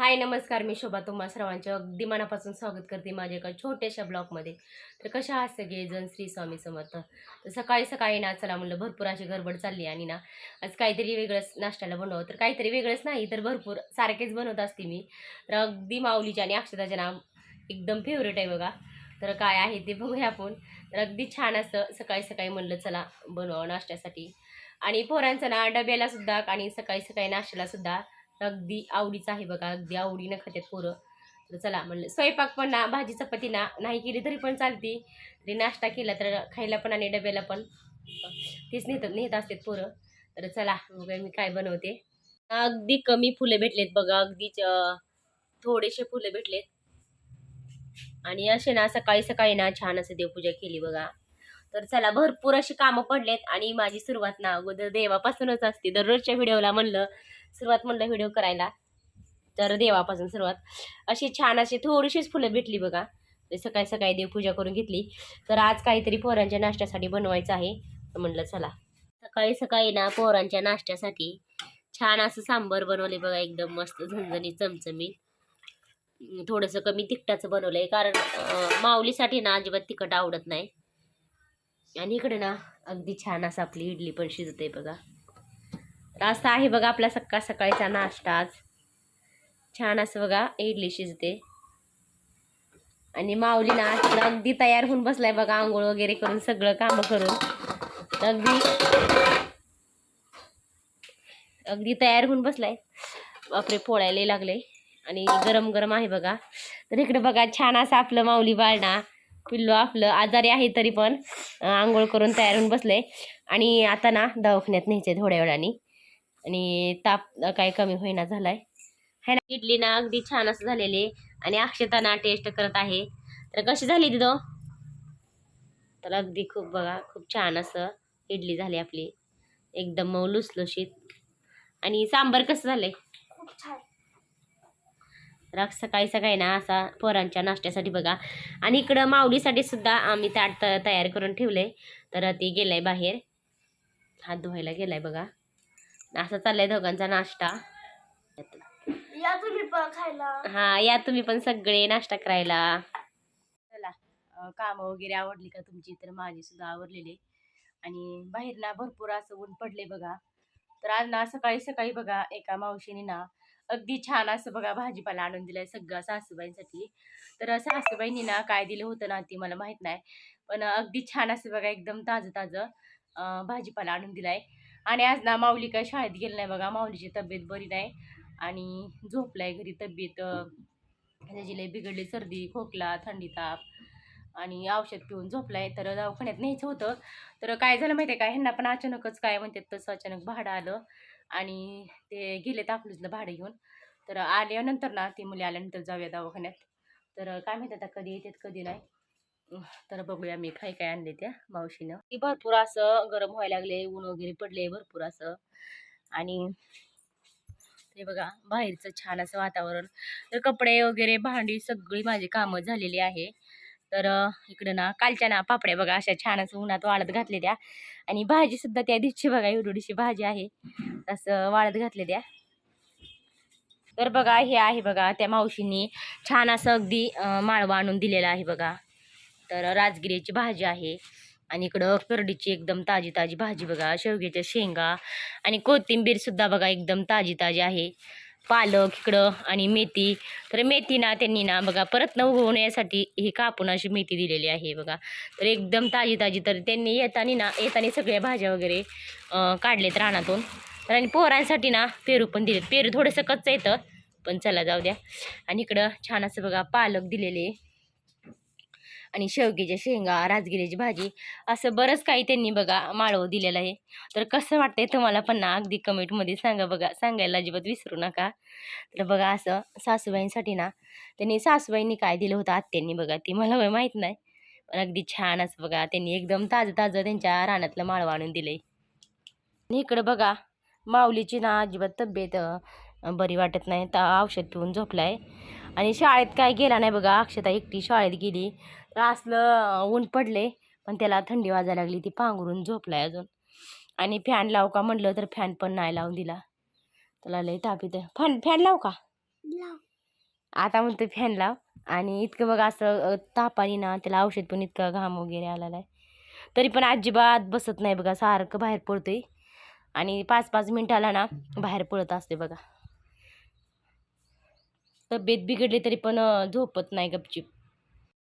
हाय नमस्कार. मी शोभा. तुम्हा सर्वांचे अगदी मनापासून स्वागत करते माझ्या एका छोट्याशा ब्लॉगमध्ये. तर कशा आहात सगळे जण श्री स्वामी समर्थ. तर सकाळी सकाळी ना चला म्हणलं भरपूर अशी गडबड चालली आणि ना आज काहीतरी वेगळंच नाश्त्याला बनवं तर काहीतरी वेगळंच नाही तर भरपूर सारखेच बनवत असते मी. तर अगदी माऊलीच्या आणि अक्षताचे नाव एकदम फेवरेट आहे बघा. तर काय आहे ते बघूया आपण. तर अगदी छान असं सकाळी सकाळी म्हणलं चला बनवावं नाश्त्यासाठी. आणि पोरांचं ना डब्याला सुद्धा आणि सकाळी सकाळी नाश्त्याला सुद्धा अगदी आवडीचं आहे बघा अगदी आवडीनं खात्यात पोरं. तर चला म्हणलं स्वयंपाक पण ना भाजी चपाती ना नाही केली तरी पण चालते. तरी नाश्ता केला तर खायला पण आणि डब्याला पण. तेच नेत नेत असतात पोरं. तर चला बघूया मी काय बनवते. अगदी कमी फुलं भेटलेत बघा अगदीच थोडेसे फुलं भेटलेत. आणि असे ना सकाळी सकाळी ना छान असं देवपूजा केली बघा. तर चला भरपूर अशी कामं पडलेत आणि माझी सुरुवात ना अगोदर देवापासूनच असते. दररोजच्या व्हिडिओला म्हणलं सुरुवात म्हणलं व्हिडिओ करायला. तर देवापासून सुरुवात. अशी छान अशी थोडीशीच फुलं भेटली बघा. सकाळी सकाळी देवपूजा करून घेतली. तर आज काहीतरी पोरांच्या नाश्त्यासाठी बनवायचं आहे. म्हणलं चला. सकाळी सकाळी ना पोरांच्या नाश्त्यासाठी छान असं सांबर बनवले बघा. एकदम मस्त झणझणी चमचमीत. थोडंसं कमी तिखटाचं बनवलंय. कारण माऊलीसाठी ना अजिबात तिखट आवडत नाही. आणि इकडे ना अगदी छान असं आपली इडली पण शिजते बघा. तर असं आहे बघा आपला सकाळ सकाळचा नाश्ता आज. छान असं बघा इडली शिजते. आणि माऊली ना अगदी तयार होऊन बसलाय बघा आंघोळ वगैरे करून सगळं कामं करून. अगदी अगदी तयार होऊन बसलाय. बापरे पोळायला लागले. आणि गरम गरम आहे बघा. तर इकडे बघा छान असं आपलं माऊली बाळणा पिल्लू आपलं आजारी आहे तरी पण आंघोळ करून तयार होऊन बसले. आणि आता ना दवाखान्यात न्यायचे थोड्या वेळाने. आणि ताप काय कमी होईना झालाय. है ना? इडली ना अगदी छान असं झालेली आणि अक्षता ना टेस्ट करत आहे. तर कशी झाली दिदो तर अगदी खूप बघा खूप छान असं इडली झाली आपली. एकदम मऊ लुसलुशीत. आणि सांबर कसं झालंय? आज सकाळी सकाळी ना असा पोरांच्या नाश्त्यासाठी बघा. आणि इकडं माऊलीसाठी सुद्धा आम्ही ताट तयार करून ठेवले तर ते गेलाय बाहेर. हात धुवायला गेलाय बघा. असा चाललाय दोघांचा नाश्ता. या तुम्ही पण खायला. हा या तुम्ही पण सगळे नाश्ता करायला. चला काम वगैरे आवडली का तुमची? तर माझी सुद्धा आवडलेली आणि बाहेर ना भरपूर असं ऊन पडले बघा. तर आज ना सकाळी सकाळी बघा एका मावशीने ना अगदी छान असं बघा भाजीपाला आणून दिलाय सगळं सासूबाईंसाठी. तर सासूबाईंनी ना काय दिलं होतं ना ते मला माहीत नाही. पण अगदी छान असं बघा एकदम ताजं ताजं भाजीपाला आणून दिलाय. आणि आज ना माऊली काय शाळेत गेली नाही बघा. माऊलीची तब्येत बरी नाही. आणि झोपलाय घरी तब्येत त्याची लई बिघडली. सर्दी खोकला थंडी ताप आणि औषध पिऊन झोपलाय. तर दवाखान्यात न्यायचं होतं. तर काय झालं माहिती आहे का? ह्यांना पण अचानकच काय म्हणतात तसं अचानक भाडं आलं. आणि ते गेले तापलूजला भाडं घेऊन. तर आल्यानंतर ना ती मुली आल्यानंतर जाऊया दवाखान्यात. तर काय माहिती आता कधी येतात कधी नाही. तर बघूया मी काय काय आणले त्या मावशीनं. ती भरपूर असं गरम व्हायला लागले ऊन वगैरे पडले भरपूर असं. आणि ते बघा बाहेरचं छान असं वातावरण. तर कपडे वगैरे भांडी सगळी माझी कामं झालेली आहे. तर इकडं ना कालच्या ना पापड्या बघा अशा छान असं उन्हात वाळत घातले त्या. आणि भाजी सुद्धा त्या दिवशी बघा एवढीशी भाजी आहे. असं वाळत घातले त्या. तर बघा हे आहे बघा त्या मावशींनी छान असं अगदी माळवा आणून दिलेलं आहे बघा. तर राजगिरीची भाजी आहे. आणि इकडं करडीची एकदम ताजी ताजी भाजी बघा शेवग्याच्या शेंगा आणि कोथिंबीर सुद्धा बघा एकदम ताजी ताजी आहे. पालक इकडं आणि मेथी. तर मेथी ना त्यांनी ना बघा परत न उगवण्यासाठी ही कापून अशी मेथी दिलेली आहे बघा. तर एकदम ताजी ताजी तर त्यांनी येताना ना येताना सगळ्या भाज्या वगैरे काढलेत रानातून. तर आणि पोरांसाठी ना पेरू पण दिलेत. पेरू थोडंसं कच्चं येतं पण चला जाऊ द्या. आणि इकडं छान असं बघा पालक दिलेले. आणि शेवग्याच्या शेंगा राजगिरीची भाजी असं बरंच काही त्यांनी बघा माळव दिलेलं आहे. तर कसं वाटतंय तुम्हाला पण ना अगदी कमेंटमध्ये सांगा बघा. सांगायला अजिबात विसरू नका. तर बघा असं सासूबाईंसाठी ना त्यांनी सासूबाईंनी काय दिलं होतं आत्यांनी बघा ती मला माहीत नाही. पण अगदी छान असं बघा त्यांनी एकदम ताजं ताजं त्यांच्या रानातलं माळव आणून दिलंय. आणि इकडं बघा माऊलीची ना अजिबात तब्येत बरी वाटत नाही. तर औषध पिऊन झोपलाय. आणि शाळेत काय गेला नाही बघा. अक्षता एकटी शाळेत गेली. तर असलं ऊन पडले पण त्याला थंडी वाजायला लागली. ती पांघरून झोपलाय अजून. आणि फॅन लावू का म्हटलं तर फॅन पण नाही लावून दिला. त्याला लई ताप येतं फॅन फॅन लावू का? आता म्हणतो फॅन लाव. आणि इतकं बघा असं तापाने ना त्याला औषध पण इतका घाम वगैरे आलेला आहे. तरी पण अजिबात बसत नाही बघा. सारखं बाहेर पडतोय. आणि पाच पाच मिनिटाला ना बाहेर पळत असते बघा. तब्येत बिघडली तरी पण झोपत नाही गपचिप.